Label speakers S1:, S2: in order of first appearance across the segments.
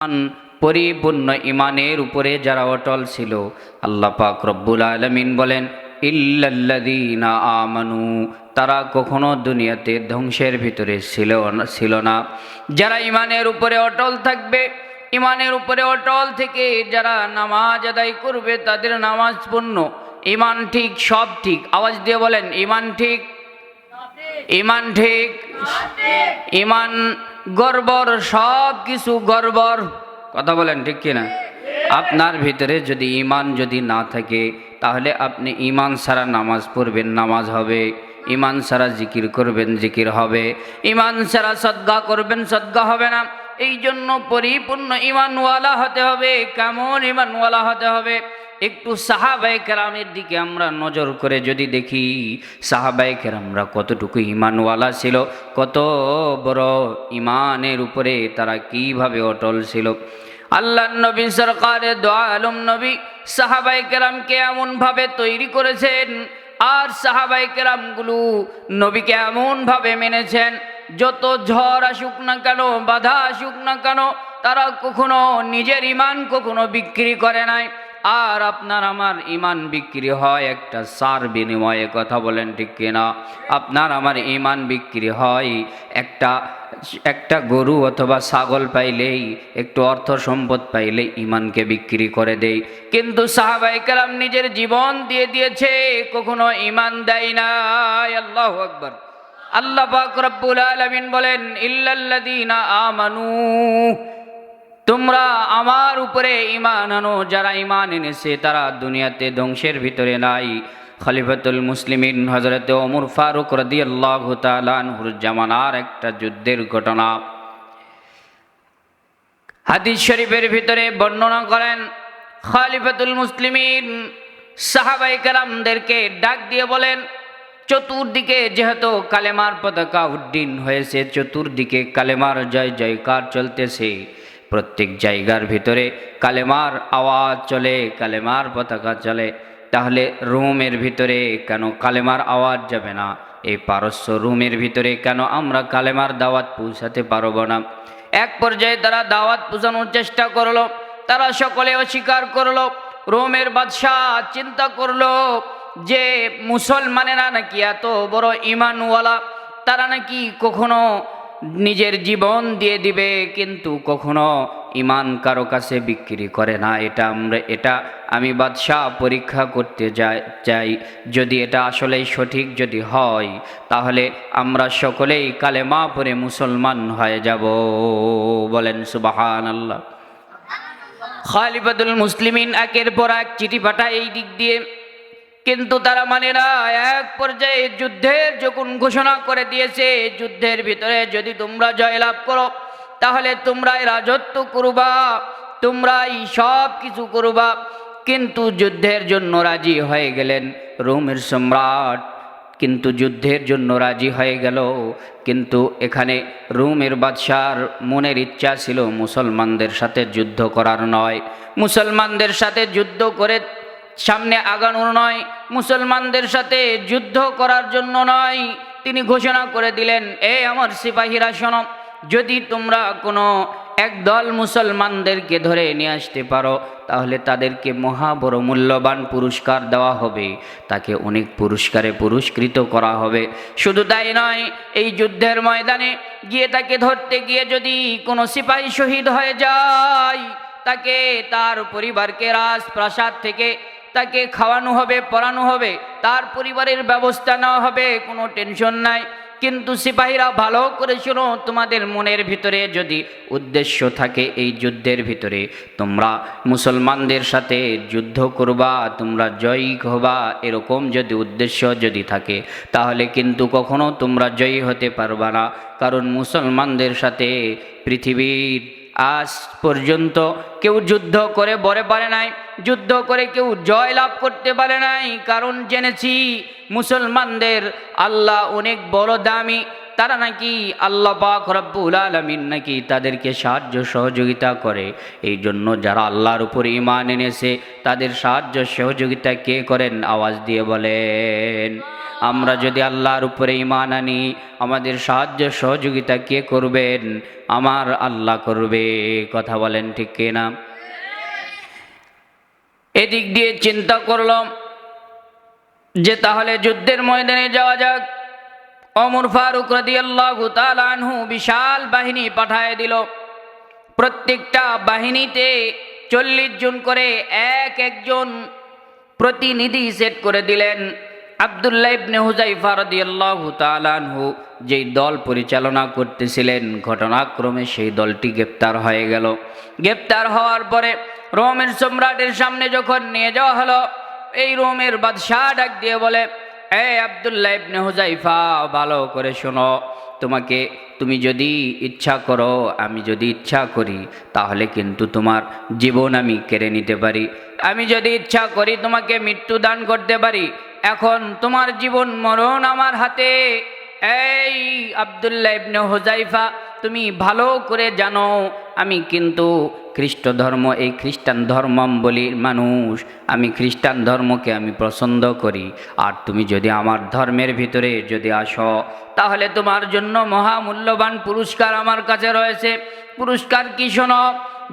S1: ইমান পরিপূর্ণ ইমানের উপরে যারা অটল ছিল আল্লাহ পাক রব্বুল আলমিন বলেন ইল্লাল্লাযীনা আমানু তারা কখনো দুনিয়াতে ধ্বংসের ভিতরে ছিল ছিল না। যারা ইমানের উপরে অটল থাকবে ইমানের উপরে অটল থেকে যারা নামাজ আদায় করবে তাদের নামাজ পূর্ণ। ইমান ঠিক সব ঠিক। আওয়াজ দিয়ে বলেন ইমান ঠিক? ইমান ঠিক। ইমান গর্বর, সব কিছু গর্বর। কথা বলেন ঠিক কিনা? আপনার ভিতরে যদি ইমান যদি না থাকে, তাহলে আপনি ইমান ছাড়া নামাজ পড়বেন, নামাজ হবে। ইমান ছাড়া জিকির করবেন, জিকির হবে। ইমান ছাড়া সদ্গা করবেন, সদ্গা হবে না। এই জন্য পরিপূর্ণ ইমানওয়ালা হতে হবে, কেমন ইমানওয়ালা হতে হবে? একটু সাহাবাই কেরামের দিকে আমরা নজর করে যদি দেখি সাহাবাই কেরামরা কতটুকু ইমানওয়ালা ছিল, কত বড় ইমানের উপরে তারা কীভাবে অটল ছিল। আল্লাহ নবী সরকারের দোয়া আলম নবী সাহাবাই কেরামকে এমনভাবে তৈরি করেছেন আর সাহাবাই কেরামগুলো নবীকে এমনভাবে মেনেছেন, যত ঝড় আসুক না কেন, বাধা আসুক না কেন, তারা কখনো নিজের ইমান কখনো বিক্রি করে নাই। আর আপনার আমার ইমান বিক্রি হয় একটা সার বিনিময়ে, কথা বলেন ঠিক কিনা? আপনার আমার ইমান বিক্রি হয় একটা একটা গরু অথবা ছাগল পাইলেই, একটু অর্থ সম্পদ পাইলে ইমানকে বিক্রি করে দেই। কিন্তু সাহাবাই কালাম নিজের জীবন দিয়ে দিয়েছে, কখনো ইমান দেয় না আল্লাহ আকবর। আল্লাহ পাক আলামিন বলেন, ইল্লাল্লাযীনা আমানু। তোমরা আমার উপরে ইমান আনো, যারা ইমান এনেছে তারা দুনিয়াতে ধ্বংসের ভিতরে নাই। খলিফাতুল মুসলিমিন হজরত ওমর ফারুক রদি আল্লাহ তালানহুর জামানার একটা যুদ্ধের ঘটনা। হাদিস শরীফের ভিতরে বর্ণনা করেন, খলিফাতুল মুসলিমিন সাহাবাই কালামদেরকে ডাক দিয়ে বলেন, চতুর্দিকে যেহেতু কালেমার পতাকা উড্ডীন হয়েছে, চতুর্দিকে কালেমার জয় জয়কার চলতেছে। প্রত্যেক জায়গার ভিতরে কালেমার আওয়াজ চলে, কালেমার পতাকা চলে। তাহলে রুমের ভিতরে কেন কালেমার আওয়াজ যাবে না? এই পারস্য রুমের ভিতরে কেন আমরা কালেমার দাওয়াত পৌঁছাতে পারব না? এক পর্যায়ে তারা দাওয়াত পৌঁছানোর চেষ্টা করল, তারা সকলে অস্বীকার করল, রোমের বাদশাহ চিন্তা করল যে মুসলমানেরা নাকি এত বড় ইমানওয়ালা তারা নাকি কখনো নিজের জীবন দিয়ে দিবে, কিন্তু কখনো ইমান কারও কাছে বিক্রি করে না। এটা আমরা, এটা আমি বাদশাহ পরীক্ষা করতে চাই। যদি এটা আসলেই সঠিক যদি হয়, তাহলে আমরা সকলেই কালেমা পরে মুসলমান হয়ে যাব। বলেন সুবাহান আল্লাহ খালিফাতুল মুসলিমিন একের পর এক চিঠি পাঠায় এই দিক দিয়ে। কিন্তু তারা মানে না, এক পর্যায়ে যুদ্ধের যখন ঘোষণা করে দিয়েছে, যুদ্ধের ভিতরে যদি তোমরা জয়লাভ করো, তাহলে তোমরাই রাজত্ব করবা, তোমরাই সব কিছু করবা। কিন্তু যুদ্ধের জন্য রাজি হয়ে গেলেন রোমের সম্রাট। কিন্তু যুদ্ধের জন্য রাজি হয়ে গেল। কিন্তু এখানে রোমের বাদশার মনের ইচ্ছা ছিল মুসলমানদের সাথে যুদ্ধ করার নয়। মুসলমানদের সাথে যুদ্ধ করে সামনে আগানোর নয়, মুসলমানদের সাথে যুদ্ধ করার জন্য নয়। তিনি ঘোষণা করে দিলেন, এ আমার সিপাহীরা, শোনো, যদি তোমরা কোনো একদল মুসলমানদেরকে ধরে নিয়ে আসতে পারো, তাহলে তাদেরকে মহা বড় মূল্যবান পুরস্কার দেওয়া হবে। তাকে অনেক পুরস্কারে পুরস্কৃত করা হবে। শুধু তাই নয়, এই যুদ্ধের ময়দানে গিয়ে তাকে ধরতে গিয়ে যদি কোনো সিপাহী শহীদ হয়ে যায়, তাকে তার পরিবারকে রাজপ্রাসাদ থেকে তাকে খাওয়ানো হবে, পড়ানো হবে, তার পরিবারের ব্যবস্থা নেওয়া হবে, কোনো টেনশন নাই। কিন্তু সিপাহীরা ভালো করে শোনো তোমাদের মনের ভিতরে যদি উদ্দেশ্য থাকে এই যুদ্ধের ভিতরে, তোমরা মুসলমানদের সাথে যুদ্ধ করবা, তোমরা জয়ী হবা, এরকম যদি উদ্দেশ্য যদি থাকে, তাহলে কিন্তু কখনো তোমরা জয়ী হতে পারবা না। কারণ মুসলমানদের সাথে পৃথিবীর আজ পর্যন্ত কেউ যুদ্ধ করে বরে পারে নাই, যুদ্ধ করে কেউ জয় লাভ করতে পারে নাই। কারণ জেনেছি মুসলমানদের আল্লাহ অনেক বড় দামি, তারা নাকি আল্লাহ পাক রব্বুল আলমিন নাকি তাদেরকে সাহায্য সহযোগিতা করে। এই জন্য যারা আল্লাহর উপর ইমান এনেছে, তাদের সাহায্য সহযোগিতা কে করেন? আওয়াজ দিয়ে বলেন। আমরা যদি আল্লাহর উপরে ইমান আনি, আমাদের সাহায্য সহযোগিতা কে করবেন? আমার আল্লাহ করবে। কথা বলেন ঠিক কিনা? এদিক দিয়ে চিন্তা করলাম যে তাহলে যুদ্ধের ময়দানে যাওয়া যাক। অমর ফারুক রাদিয়াল্লাহু তাআলা আনহু বিশাল বাহিনী পাঠায় দিল। প্রত্যেকটা বাহিনীতে চল্লিশ জন করে এক একজন প্রতিনিধি সেট করে দিলেন। আবদুল্লাহ ইবনে হুজাইফা রাদিয়াল্লাহু আনহু যেই দল পরিচালনা করতেছিলেন, ঘটনাক্রমে সেই দলটি গ্রেপ্তার হয়ে গেল। গ্রেপ্তার হওয়ার পরে রোমের সম্রাটের সামনে যখন নিয়ে যাওয়া হলো, এই রোমের বাদশাহ ডাক দিয়ে বলে, এ আবদুল্লাহ ইবনে হুজাইফা ভালো করে শোনো। তোমাকে, তুমি যদি ইচ্ছা করো, আমি যদি ইচ্ছা করি, তাহলে কিন্তু তোমার জীবন আমি কেড়ে নিতে পারি। আমি যদি ইচ্ছা করি, তোমাকে মৃত্যু দান করতে পারি। এখন তোমার জীবন মরণ আমার হাতে। এই আবদুল্লাহ ইবনে হুজাইফা তুমি ভালো করে জানো, আমি কিন্তু খ্রিস্ট ধর্ম, এই খ্রিস্টান ধর্মাবলীর মানুষ। আমি খ্রিস্টান ধর্মকে আমি পছন্দ করি। আর তুমি যদি আমার ধর্মের ভিতরে যদি আসো, তাহলে তোমার জন্য মহামূল্যবান পুরস্কার আমার কাছে রয়েছে। পুরস্কার কি শোনো?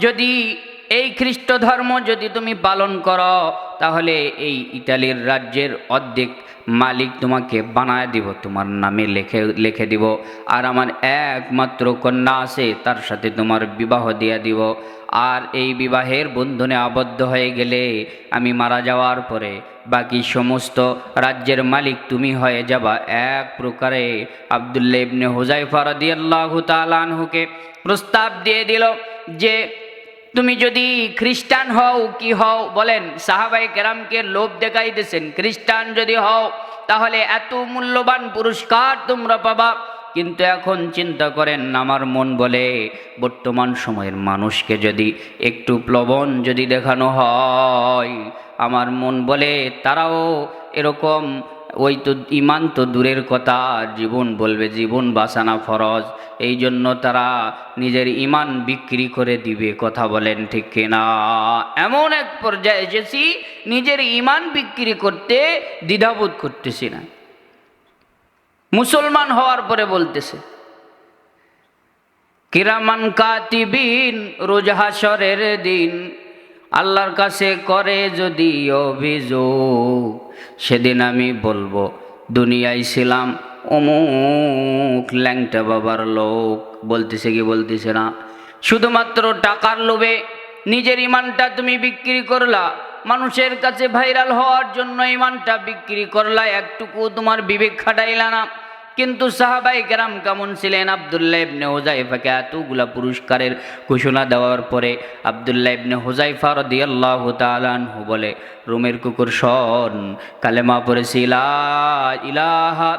S1: যদি এই খ্রিস্ট ধর্ম যদি তুমি পালন করো তাহলে এই ইটালির রাজ্যের অর্ধেক মালিক তোমাকে বানায় দিব, তোমার নামে লেখে, লিখে দিব। আর আমার একমাত্র কন্যা আছে, তার সাথে তোমার বিবাহ দিয়ে দিব। আর এই বিবাহের বন্ধনে আবদ্ধ হয়ে গেলে আমি মারা যাওয়ার পরে বাকি সমস্ত রাজ্যের মালিক তুমি হয়ে যাবা এক প্রকারে। আবদুল্লা ইবনে হুজাইফা রাদিয়াল্লাহু তাআলা আনহুকে প্রস্তাব দিয়ে দিল যে তুমি যদি খ্রিস্টান হও কি হও, বলেন সাহাবাই কেরামকে লোভ দেখাইতেছেন খ্রিস্টান যদি হও, তাহলে এত মূল্যবান পুরস্কার তোমরা পাবা। কিন্তু এখন চিন্তা করেন, আমার মন বলে, বর্তমান সময়ের মানুষকে যদি একটু প্লবন যদি দেখানো হয়, আমার মন বলে তারাও এরকম ওই তো ইমান তো দূরের কথা, জীবন বলবে জীবন বাঁচানা ফরজ। এই জন্য তারা নিজের ইমান বিক্রি করে দিবে, কথা বলেন ঠিক কিনা? এমন এক পর্যায়ে এসেছি, নিজের ইমান বিক্রি করতে দ্বিধাবোধ করতেছি না। মুসলমান হওয়ার পরে বলতেছে, কিরামান কাতিবিন, রোজ হাসরের দিন, আল্লাহর কাছে করে যদি অভিযোগ সেদিন আমি বলব, দুনিয়ায় ছিলাম, অমুক ল্যাংটা বাবার লোক। বলতেছে কি বলতেছে না? শুধুমাত্র টাকার লোভে নিজের ইমানটা তুমি বিক্রি করলা। মানুষের কাছে ভাইরাল হওয়ার জন্য ইমানটা বিক্রি করলা। একটুকু তোমার বিবেক খাটাইলা না। কিন্তু সাহাবাই কেরাম কেমন ছিলেন? আবদুল্লাহ ইবনে হোজাইফাকে এতগুলা পুরস্কারের ঘোষণা দেওয়ার পরে আবদুল্লাহ ইবনে হোজাইফা রাদিয়াল্লাহু তাআলা আনহু বলে, রুমের কুকুর শন, কালেমা পড়েছি ইলাহা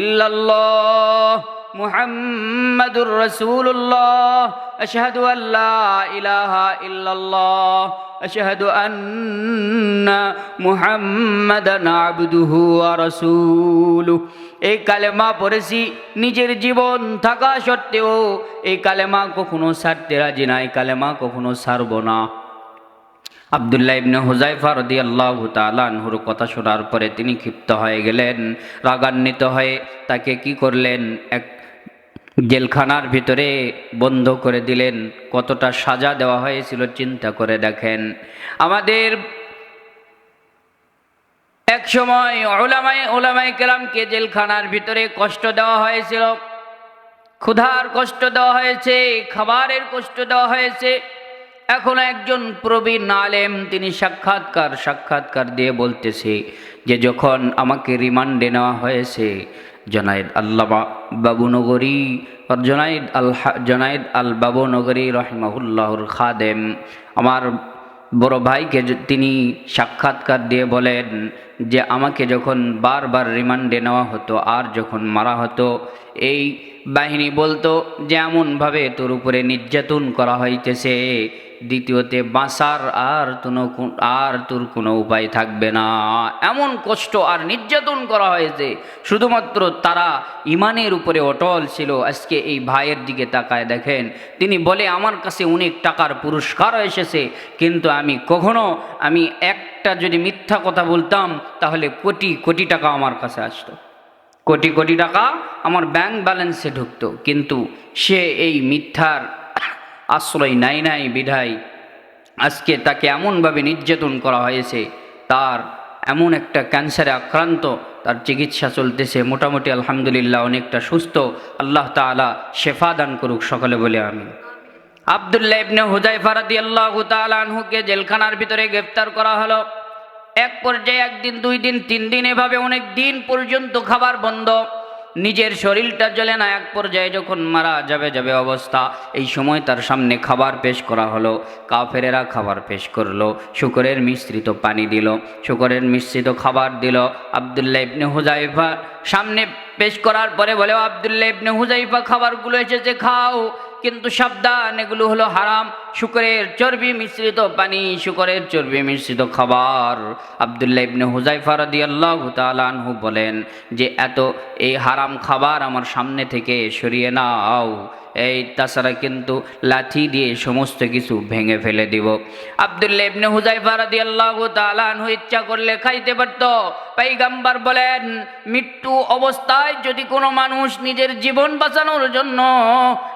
S1: ইল্লাল্লাহ মুহাম্মাদুর রাসূলুল্লাহ, আশহাদু আল্লা ইলাহা ইল্লাল্লাহ, আশহাদু আন্না মুহাম্মাদান আবদুহু ওয়া রাসূলুহু। এই কালেমা পড়েছি, নিজের জীবন থাকা সত্ত্বেও এই কালেমা কখনো ছাড়তে রাজি না, এই কালেমা কখনো ছাড়ব না। আবদুল্লাহ ইবনে হুজাইফা রাদিয়াল্লাহু তাআলা আনহুর কথা শোনার পরে তিনি ক্ষিপ্ত হয়ে গেলেন, রাগান্বিত হয়ে তাকে কি করলেন? এক জেলখানার ভিতরে বন্ধ করে দিলেন, কতটা সাজা দেওয়া হয়েছিল চিন্তা করে দেখেন। আমাদের এক সময় ওলামাই ওলামাই কেরামকে জেলখানার ভিতরে কষ্ট দেওয়া হয়েছিল। ক্ষুধার কষ্ট দেওয়া হয়েছে, খাবারের কষ্ট দেওয়া হয়েছে। এখন একজন প্রবীণ আলেম তিনি সাক্ষাৎকার সাক্ষাৎকার দিয়ে বলতেছে যে যখন আমাকে রিমান্ডে নেওয়া হয়েছে, জনায়েদ আল্লামা বাবুনগরী জনাইদ আল জনাইদ আল বাবুনগরী রহিমাহুল্লাহর খাদেম, আমার বড় ভাইকে তিনি সাক্ষাৎকার দিয়ে বলেন যে আমাকে যখন বারবার রিমান্ডে নেওয়া হতো আর যখন মারা হতো, এই বাহিনী বলতো যে এমনভাবে তোর উপরে নির্যাতন করা হইতেছে। দ্বিতীয়তে, বাঁচার আর কোনো আর তোর কোনো উপায় থাকবে না। এমন কষ্ট আর নির্যাতন করা হয়েছে, শুধুমাত্র তারা ইমানের উপরে অটল ছিল। আজকে এই ভাইয়ের দিকে তাকায় দেখেন, তিনি বলে, আমার কাছে অনেক টাকার পুরস্কার এসেছে, কিন্তু আমি কখনো, আমি একটা যদি মিথ্যা কথা বলতাম, তাহলে কোটি কোটি টাকা আমার কাছে আসতো। কোটি কোটি টাকা আমার ব্যাংক ব্যালেন্সে ঢুকতো। কিন্তু সে এই মিথ্যার আশ্রয় নাই নাই বিধায়। আজকে তাকে এমনভাবে নির্যাতন করা হয়েছে, তার এমন একটা ক্যান্সারে আক্রান্ত, তার চিকিৎসা চলতেছে। মোটামুটি আলহামদুলিল্লাহ অনেকটা সুস্থ। আল্লাহ তাআলা শেফা দান করুক সকলে বলে আমি আবদুল্লাহ ইবনে হুজাইফা রাদিয়াল্লাহু তাআলা আনহুকে জেলখানার ভিতরে গ্রেফতার করা হলো। এক পর্যায়ে একদিন, দুই দিন, তিন দিন এভাবে অনেক দিন পর্যন্ত খাবার বন্ধ। নিজের শরীরটা জ্বলে না, এক পর্যায়ে যখন মারা যাবে যাবে অবস্থা, এই সময় তার সামনে খাবার পেশ করা হলো, কাফেরেরা খাবার পেশ করল, শুকরের মিশ্রিত পানি দিল, শুকরের মিশ্রিত খাবার দিল, আবদুল্লাহ ইবনে হুজাইফা সামনে পেশ করার পরে বলে আবদুল্লাহ ইবনে হুজাইফা খাবারগুলো এসেছে, খাও। কিন্তু সাবধান, এগুলো হলো হারাম। শুকরের চর্বি মিশ্রিত পানি, শুকরের চর্বি মিশ্রিত খাবার। আবদুল্লাহ ইবনে হুজাইফা রাদিয়াল্লাহু তাআলা আনহু বলেন যে, এত এই হারাম খাবার আমার সামনে থেকে সরিয়ে নাও। এই তাছাড়া কিন্তু লাঠি দিয়ে সমস্ত কিছু ভেঙে ফেলে দিব। আবদুল্লাহ ইবনে হুজাইফা রাদিয়াল্লাহু তাআলা আনহু ইচ্ছা করলে খাইতে পারত। পাইগাম্বার বলেন মৃত্যু অবস্থায় যদি কোনো মানুষ নিজের জীবন বাঁচানোর জন্য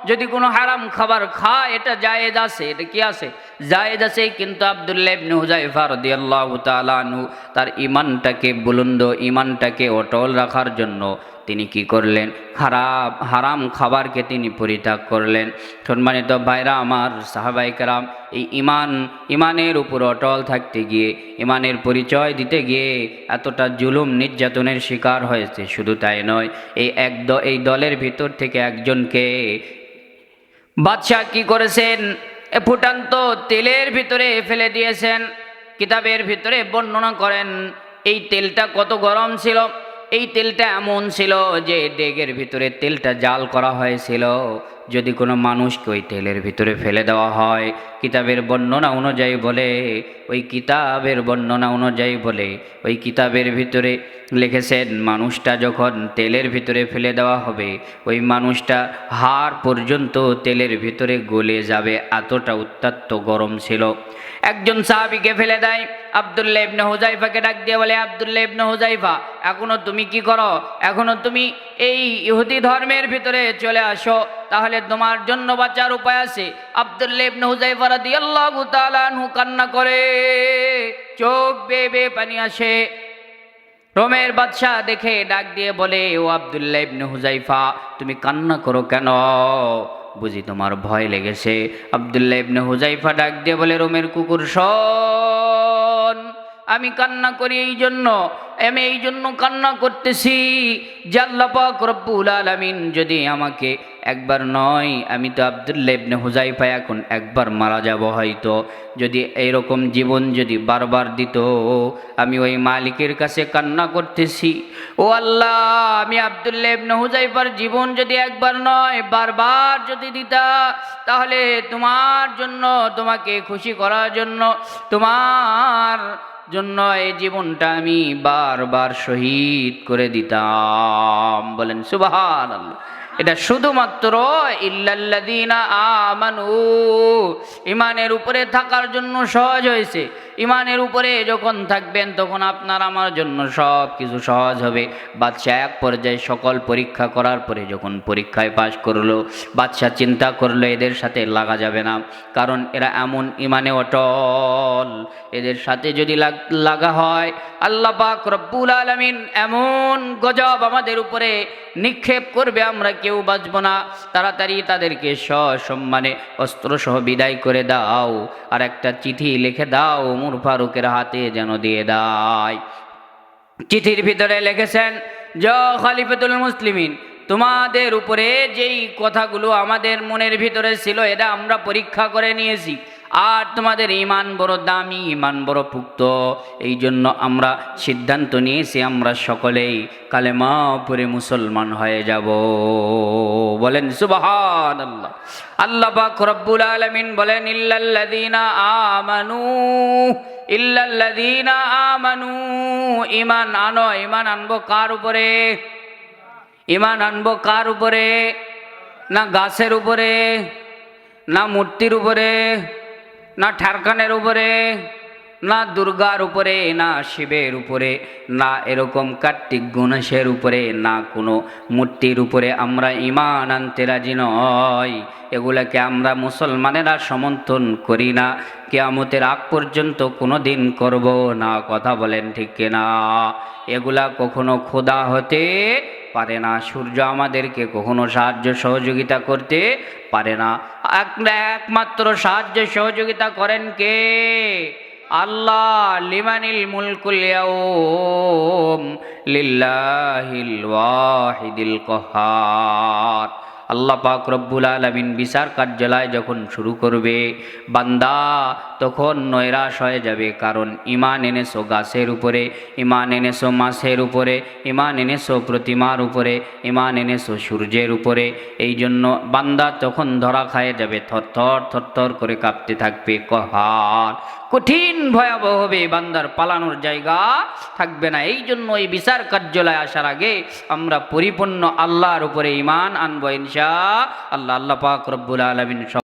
S1: যদি কোনো হারাম খাবার খায়, এটা জায়েজ আছে, এটা কি আছে? জায়েজ আছে কিন্তু আবদুল্লাহ ইবনে হুজাইফা রাদিয়াল্লাহু তাআলা আনহু তার ইমানটাকে বুলন্দ ইমানটাকে অটল রাখার জন্য তিনি কি করলেন? খারাপ, হারাম খাবারকে তিনি পরিত্যাগ করলেন। সম্মানিত ভাইরা, আমার সাহাবাই কারাম, এই ইমান ইমানের উপর অটল থাকতে গিয়ে ইমানের পরিচয় দিতে গিয়ে এতটা জুলুম, নির্যাতনের শিকার হয়েছে। শুধু তাই নয়, এই এক এই দলের ভিতর থেকে একজনকে বাদশাহ কি করেছেন? এ ফুটান্ত তেলের ভিতরে ফেলে দিয়েছেন, কিতাবের ভিতরে বর্ণনা করেন। এই তেলটা কত গরম ছিল? এই তেলটা এমন ছিল যে ডেগের ভিতরে তেলটা জাল করা হয়েছিল। যদি কোনো মানুষকে ওই তেলের ভিতরে ফেলে দেওয়া হয় কিতাবের বর্ণনা অনুযায়ী বলে, ওই কিতাবের বর্ণনা অনুযায়ী বলে, ওই কিতাবের ভিতরে লিখেছেন, মানুষটা যখন তেলের ভিতরে ফেলে দেওয়া হবে, ওই মানুষটা হাড় পর্যন্ত তেলের ভিতরে গলে যাবে, এতটা উত্তাত্ত গরম ছিল। একজন সাহাবিকে ফেলে দেয়, আবদুল্লাহ ইবনে হুজাইফাকে ডাক দিয়ে বলে, আবদুল্লাহ ইবনে হুজাইফা এখনও তুমি কি করো? এখনও তুমি এই ইহুদি ধর্মের ভিতরে চলে আসো, তাহলে তোমার জন্য বাঁচার উপায় আছে। কান্না করে, চোখ বেয়ে বেয়ে পানি আসে। রোমের দেখে ডাক দিয়ে বলে, ও তুমি কান্না করো কেন? বুঝি তোমার ভয় লেগেছে। আবদুল্লাহ ইবনে হুজাইফা ডাক দিয়ে বলে, রোমের কুকুর শোন আমি কান্না করি এই জন্য, আমি এই জন্য কান্না করতেছি। যে আল্লাহ পাক রব্বুল আলামিন যদি আমাকে একবার নয়, আমি তো আবদুল্লাহ ইবনে হুজাইফা এখন একবার মারা যাব হয়তো। যদি এইরকম জীবন যদি বারবার দিত, আমি ওই মালিকের কাছে কান্না করতেছি। ও আল্লাহ, আমি আবদুল্লাহ ইবনে হুজাইফার জীবন যদি একবার নয়, বারবার যদি দিতা, তাহলে তোমার জন্য, তোমাকে খুশি করার জন্য, তোমার জন্য এই জীবনটা আমি বারবার শহীদ করে দিতাম। বলেন সুবাহান এটা শুধুমাত্র ইল্লাল্লাদিনা আমানু। ইমানের উপরে থাকার জন্য সহজ হয়েছে। ইমানের উপরে যখন থাকবেন, তখন আপনার আমার জন্য সব কিছু সহজ হবে। বাদশাহ এক পর্যায়ে সকল পরীক্ষা করার পরে যখন পরীক্ষায় পাশ করল, বাদশাহ চিন্তা করল, এদের সাথে লাগা যাবে না, কারণ এরা এমন ইমানে অটল। এদের সাথে যদি লাগ- হয়, আল্লাহ পাক রব্বুল আলমিন এমন গজব আমাদের উপরে নিক্ষেপ করবে, আমরা কেউ বাঁচব না। তাড়াতাড়ি তাদেরকে সসম্মানে অস্ত্রসহ বিদায় করে দাও। আর একটা চিঠি লিখে দাও উমর ফারুকের হাতে যেন দিয়ে দেয়। চিঠির ভিতরে লিখেছেন জ খালিফাতুল মুসলিমিন, তোমাদের উপরে যেই কথাগুলো আমাদের মনের ভিতরে ছিল, এটা আমরা পরীক্ষা করে নিয়েছি। আর তোমাদের ইমান বড় দামি, ইমান বড় পুক্ত। এই জন্য আমরা সিদ্ধান্ত নিয়েছি, আমরা সকলেই কালেমা পরে মুসলমান হয়ে যাব। বলেন সুবাহান আল্লাহ আল্লাহ পাক রব্বুল আলামিন বলেন, ইল্লাল্লাযীনা আমানু ইল্লাল্লাযীনা আমানু ইমান আনো ইমান আনব কার উপরে? ইমান আনব কার উপরে? না গাছের উপরে? না মূর্তির উপরে? না ঠারখানের উপরে, না দুর্গার উপরে, না শিবের উপরে, না এরকম কার্তিক গণেশের উপরে, না কোনো মূর্তির উপরে আমরা ইমান আনতে রাজি নয় এগুলাকে আমরা মুসলমানেরা সমর্থন করি না। কেয়ামতের আগ পর্যন্ত কোনো দিন করব না, কথা বলেন ঠিক কিনা? এগুলা কখনো খোদা হতে পারে না। সূর্য আমাদেরকে কখনো সাহায্য সহযোগিতা করতে পারে না। একমাত্র সাহায্য সহযোগিতা করেন কে? আল্লাহ। লিমানিল মুলকুল ইয়াউম লিল্লাহিল ওয়াহিদিল কহার। আল্লাহ পাক রব্বুল আলমিন বিচার কার্যালয় যখন শুরু করবে, বান্দা তখন নৈরাশ হয়ে যাবে, কারণ ইমান এনেছো গাছের উপরে ইমান এনেছো মাছের উপরে ইমান এনেছো প্রতিমার উপরে ইমান এনেছো সূর্যের উপরে। এই জন্য বান্দা তখন ধরা খায় যাবে, থরথর থরথর করে কাঁপতে থাকবে, কহার। কঠিন, ভয়াবহ হবে বান্দার পালানোর জায়গা থাকবে না। এই জন্য এই বিচার কার্যালয়ে আসার আগে আমরা পরিপূর্ণ আল্লাহর উপরে ইমান আনব ইনশা আল্লাহ। আল্লাহ পাক রব্বুল আলমিন